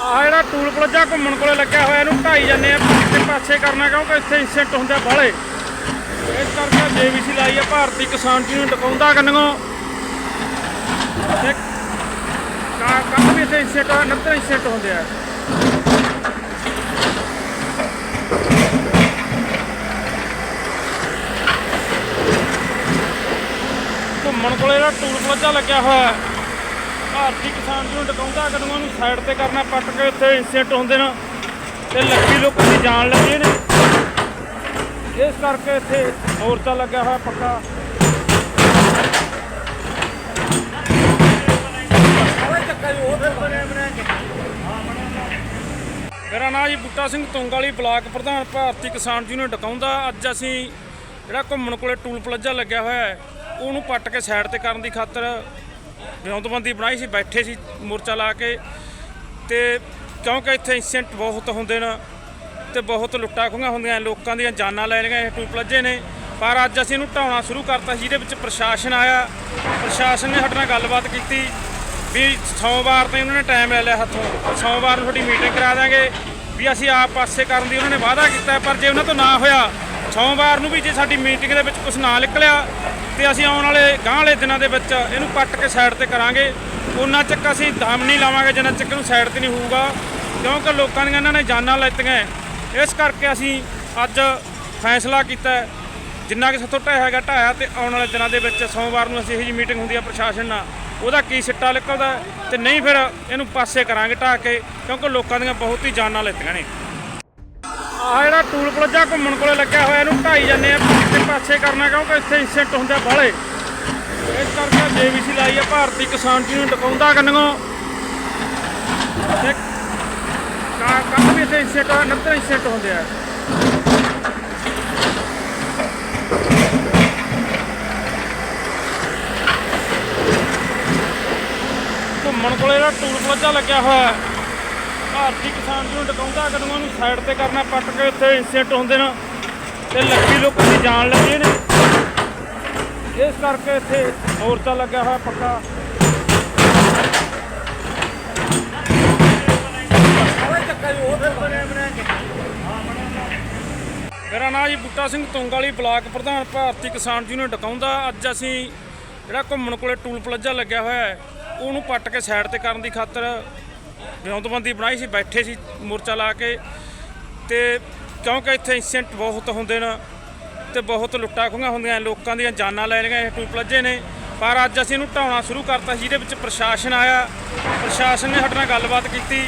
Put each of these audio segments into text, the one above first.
ਆ ਜਿਹੜਾ toll plaza ਘੁੰਮਣ ਕੋਲੇ ਲੱਗਿਆ ਹੋਇਆ, ਇਹਨੂੰ ਢਾਈ ਜਾਂਦੇ ਆ ਤੇ ਪਾਸੇ ਕਰਨਾ ਕਿਉਂਕਿ ਇੱਥੇ ਇੰਸੈਂਟ ਹੁੰਦੇ ਆ ਬਾਹਲੇ। ਇਸ ਕਰਕੇ ਜੇਬੀਸੀ ਲਾਈ ਆ, ਭਾਰਤੀ ਕਿਸਾਨ ਯੂਨੀਅਨ ਟਕਾਉਂਦਾ ਕੰਨਗੋ ਤੇ ਕਾ ਵੀ ਇੱਥੇ ਇੰਸੈਂਟ 69 ਇੰਸੈਂਟ ਹੁੰਦੇ ਆ। ਘੁੰਮਣ ਕੋਲੇ ਜਿਹੜਾ ਟੂਲ ਪਲਾਜ਼ਾ ਲੱਗਿਆ ਹੋਇਆ ਭਾਰਤੀ ਕਿਸਾਨ ਯੂਨੀਅਨ ਟਕਾਉਂਦਾ ਕਦਮਾਂ ਨੂੰ ਸਾਈਡ ਤੇ ਕਰਨਾ ਪੱਟ ਕੇ ਇੱਥੇ ਇੰਸੀਡੈਂਟ ਹੁੰਦੇ ਨੇ ਤੇ ਲੱਖੀ ਲੋਕਾਂ ਦੀ ਜਾਨ ਲੱਗੇ ਨੇ। ਇਸ ਕਰਕੇ ਇੱਥੇ ਮੋਰਚਾ ਲੱਗਿਆ ਹੋਇਆ ਪੱਕਾ। ਮੇਰਾ ਨਾਮ ਜੀ ਬੂਟਾ ਸਿੰਘ ਤੁੰਗ ਵਾਲੀ ਬਲਾਕ ਪ੍ਰਧਾਨ ਭਾਰਤੀ ਕਿਸਾਨ ਯੂਨੀਅਨ ਡਕਾਉਂਦਾ ਅੱਜ ਅਸੀਂ ਜਿਹੜਾ ਘੁੰਮਣ ਕੋਲੇ ਟੂਲ ਪਲਾਜ਼ਾ ਲੱਗਿਆ ਹੋਇਆ ਹੈ, ਉਹਨੂੰ ਪੱਟ ਕੇ ਸਾਈਡ ਤੇ ਕਰਨ ਦੀ ਖਾਤਰ ਵਿਉਂਤਬੰਦੀ ਬਣਾਈ ਸੀ, ਬੈਠੇ ਸੀ ਮੋਰਚਾ ਲਾ ਕੇ। ਤੇ ਕਿਉਂਕਿ ਇੱਥੇ ਇੰਸੀਡੈਂਟ ਬਹੁਤ ਹੁੰਦੇ ਨੇ ਤੇ ਬਹੁਤ ਲੁੱਟਾਂ ਖੋਹਾਂ ਹੁੰਦੀਆਂ ਲੋਕਾਂ ਦੀਆਂ ਜਾਨਾਂ ਲੈ ਲਈਆਂ, ਇਹ ਟੂਲ ਪਲਾਜ਼ੇ ਨੇ ਪਰ ਅੱਜ ਅਸੀਂ ਇਹਨੂੰ ਢਾਉਣਾ ਸ਼ੁਰੂ ਕਰਤਾ ਸੀ, ਜਿਹਦੇ ਵਿੱਚ ਪ੍ਰਸ਼ਾਸਨ ਆਇਆ। ਪ੍ਰਸ਼ਾਸਨ ਨੇ ਸਾਡੇ ਨਾਲ ਗੱਲਬਾਤ ਕੀਤੀ ਵੀ ਸੋਮਵਾਰ ਤੋਂ ਉਹਨਾਂ ਨੇ ਟਾਈਮ ਲੈ ਲਿਆ ਹੱਥੋਂ। ਸੋਮਵਾਰ ਨੂੰ ਤੁਹਾਡੀ ਮੀਟਿੰਗ ਕਰਾ ਦਾਂਗੇ ਵੀ ਅਸੀਂ ਆਪ ਪਾਸੇ ਕਰਨ ਦੀ ਉਹਨਾਂ ਨੇ ਵਾਅਦਾ ਕੀਤਾ, ਪਰ ਜੇ ਉਹਨਾਂ ਤੋਂ ਨਾ ਹੋਇਆ, ਸੋਮਵਾਰ ਨੂੰ ਵੀ ਜੇ ਸਾਡੀ ਮੀਟਿੰਗ ਦੇ ਵਿੱਚ ਕੁਝ ਨਾ ਨਿਕਲਿਆ ਤੇ ਅਸੀਂ ਆਉਣ ਵਾਲੇ ਗਾਂਹ ਵਾਲੇ ਦਿਨਾਂ ਦੇ ਵਿੱਚ ਇਹਨੂੰ ਪੱਟ ਕੇ ਸਾਈਡ ਤੇ ਕਰਾਂਗੇ। ਉਹਨਾਂ ਚੱਕ ਅਸੀਂ ਦਮ ਨਹੀਂ ਲਾਵਾਂਗੇ ਜਿੰਨਾ ਚੱਕ ਨੂੰ ਸਾਈਡ ਤੇ ਨਹੀਂ ਹੋਊਗਾ। ਕਿਉਂਕਿ ਲੋਕਾਂ ਦੀਆਂ ਇਹਨਾਂ ਨੇ ਜਾਨਾਂ ਲੈਤੀਆਂ ਇਸ ਕਰਕੇ ਅਸੀਂ ਅੱਜ ਫੈਸਲਾ ਕੀਤਾ ਜਿੰਨਾ ਕਿ ਸਾਥੋਂ ਢਾਇਆ ਹੈਗਾ ਢਾਇਆ ਤੇ ਆਉਣ ਵਾਲੇ ਦਿਨਾਂ ਦੇ ਵਿੱਚ ਸੋਮਵਾਰ ਨੂੰ ਅਸੀਂ ਇਹੋ ਜਿਹੀ ਮੀਟਿੰਗ ਹੁੰਦੀ ਹੈ ਪ੍ਰਸ਼ਾਸਨ ਨਾਲ। ਉਹਦਾ ਕੀ ਸਿੱਟਾ ਨਿਕਲਦਾ ਹੈ ਤੇ ਨਹੀਂ ਫਿਰ ਇਹਨੂੰ ਪਾਸੇ ਕਰਾਂਗੇ ਢਾਹ ਕੇ, ਕਿਉਂਕਿ ਲੋਕਾਂ ਦੀਆਂ ਬਹੁਤ ਹੀ ਜਾਨਾਂ ਲੈਤੀਆਂ ਨੇ। ਆ ਜਿਹੜਾ ਟੂਲ ਪਲਾਜ਼ਾ ਘੁੰਮਣ ਕੋਲੇ ਲੱਗਿਆ ਹੋਇਆ, ਇਹਨੂੰ ਢਾਈ ਜਾਂਦੇ ਆ ਤੇ ਪਾਸੇ ਕਰਨਾ ਕਿਉਂਕਿ ਇੱਥੇ ਇੰਸੈਂਟ ਹੁੰਦੇ ਆ ਬਾਹਲੇ। ਇਸ ਕਰਕੇ ਜੇਬੀਸੀ ਲਾਈ ਆ, ਭਾਰਤੀ ਕਿਸਾਨ ਜੀ ਨੂੰ ਕੰਨਗੋ ਤੇ ਕੰਮ ਵੀ ਇੱਥੇ ਇੰਸੈਂਟ 69 ਇੰਸੈਂਟ ਹੁੰਦੇ ਆ। ਘੁੰਮਣ ਕੋਲੇ ਜਿਹੜਾ ਟੂਲ ਪਲਾਜ਼ਾ ਲੱਗਿਆ ਹੋਇਆ ਭਾਰਤੀ ਕਿਸਾਨ ਯੂਨੀਅਨ ਟਕਾਉਂਦਾ ਕਦਮਾਂ ਨੂੰ ਸਾਈਡ ਤੇ ਕਰਨਾ ਪੱਟ ਕੇ ਇੱਥੇ ਇੰਸੀਡੈਂਟ ਹੁੰਦੇ ਨੇ ਤੇ ਲੱਖੀ ਲੋਕਾਂ ਦੀ ਜਾਨ ਲੱਗੀ ਨੇ। ਇਸ ਕਰਕੇ ਇੱਥੇ ਮੋਰਚਾ ਲੱਗਿਆ ਹੋਇਆ ਪੱਕਾ। ਮੇਰਾ ਨਾਮ ਜੀ ਬੂਟਾ ਸਿੰਘ ਤੁੰਗ ਵਾਲੀ ਬਲਾਕ ਪ੍ਰਧਾਨ ਭਾਰਤੀ ਕਿਸਾਨ ਯੂਨੀਅਨ ਟਕਾਉਂਦਾ ਅੱਜ ਅਸੀਂ ਜਿਹੜਾ ਘੁੰਮਣ ਕੋਲੇ ਟੂਲ ਪਲਾਜ਼ਾ ਲੱਗਿਆ ਹੋਇਆ ਹੈ, ਉਹਨੂੰ ਪੱਟ ਕੇ ਸਾਈਡ ਤੇ ਕਰਨ ਦੀ ਖਾਤਰ ਵਿਉਂਤਬੰਦੀ ਬਣਾਈ ਸੀ, ਬੈਠੇ ਸੀ ਮੋਰਚਾ ਲਾ ਕੇ। ਤੇ ਕਿਉਂਕਿ ਇੱਥੇ ਇੰਸੀਡੈਂਟ ਬਹੁਤ ਹੁੰਦੇ ਨੇ ਤੇ ਬਹੁਤ ਲੁੱਟਾਂ ਖੋਹਾਂ ਹੁੰਦੀਆਂ ਲੋਕਾਂ ਦੀਆਂ ਜਾਨਾਂ ਲੈ ਲਈਆਂ, ਇਹ ਟੂਲ ਪਲਾਜ਼ੇ ਨੇ ਪਰ ਅੱਜ ਅਸੀਂ ਇਹਨੂੰ ਢਾਉਣਾ ਸ਼ੁਰੂ ਕਰਤਾ ਸੀ, ਜਿਹਦੇ ਵਿੱਚ ਪ੍ਰਸ਼ਾਸਨ ਆਇਆ। ਪ੍ਰਸ਼ਾਸਨ ਨੇ ਸਾਡੇ ਨਾਲ ਗੱਲਬਾਤ ਕੀਤੀ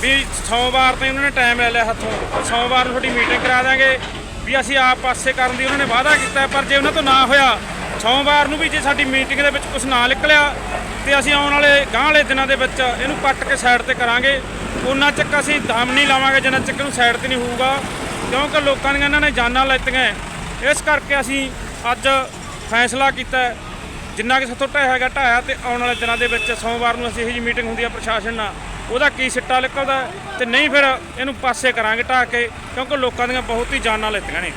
ਵੀ ਸੋਮਵਾਰ ਤੋਂ ਉਹਨਾਂ ਨੇ ਟਾਈਮ ਲੈ ਲਿਆ ਹੱਥੋਂ। ਸੋਮਵਾਰ ਨੂੰ ਤੁਹਾਡੀ ਮੀਟਿੰਗ ਕਰਾ ਦਾਂਗੇ ਵੀ ਅਸੀਂ ਆਪ ਪਾਸੇ ਕਰਨ ਦੀ ਉਹਨਾਂ ਨੇ ਵਾਅਦਾ ਕੀਤਾ, ਪਰ ਜੇ ਉਹਨਾਂ ਤੋਂ ਨਾ ਹੋਇਆ ਸੋਮਵਾਰ ਨੂੰ ਵੀ ਜੇ ਸਾਡੀ ਮੀਟਿੰਗ ਦੇ ਵਿੱਚ ਕੁਝ ਨਾ ਨਿਕਲਿਆ ਤੇ ਅਸੀਂ ਆਉਣ ਵਾਲੇ ਗਾਂਹ ਵਾਲੇ ਦਿਨਾਂ ਦੇ ਵਿੱਚ ਇਹਨੂੰ ਪੱਟ ਕੇ ਸਾਈਡ ਤੇ ਕਰਾਂਗੇ। ਉਹਨਾਂ ਚੱਕ ਅਸੀਂ ਦਮ ਨਹੀਂ ਲਾਵਾਂਗੇ ਜਿੰਨਾ ਚੱਕ ਨੂੰ ਸਾਈਡ ਤੇ ਨਹੀਂ ਹੋਊਗਾ। ਕਿਉਂਕਿ ਲੋਕਾਂ ਦੀਆਂ ਇਹਨਾਂ ਨੇ ਜਾਨਾਂ ਲੈਤੀਆਂ ਇਸ ਕਰਕੇ ਅਸੀਂ ਅੱਜ ਫੈਸਲਾ ਕੀਤਾ ਜਿੰਨਾ ਕਿ ਸਾਥੋਂ ਢਾਇਆ ਹੈਗਾ ਢਾਇਆ ਤੇ ਆਉਣ ਵਾਲੇ ਦਿਨਾਂ ਦੇ ਵਿੱਚ ਸੋਮਵਾਰ ਨੂੰ ਅਸੀਂ ਇਹੋ ਜਿਹੀ ਮੀਟਿੰਗ ਹੁੰਦੀ ਹੈ ਪ੍ਰਸ਼ਾਸਨ ਨਾਲ। ਉਹਦਾ ਕੀ ਸਿੱਟਾ ਨਿਕਲਦਾ ਹੈ ਤੇ ਨਹੀਂ ਫਿਰ ਇਹਨੂੰ ਪਾਸੇ ਕਰਾਂਗੇ ਢਾਹ ਕੇ, ਕਿਉਂਕਿ ਲੋਕਾਂ ਦੀਆਂ ਬਹੁਤ ਹੀ ਜਾਨਾਂ ਲੈਤੀਆਂ ਨੇ।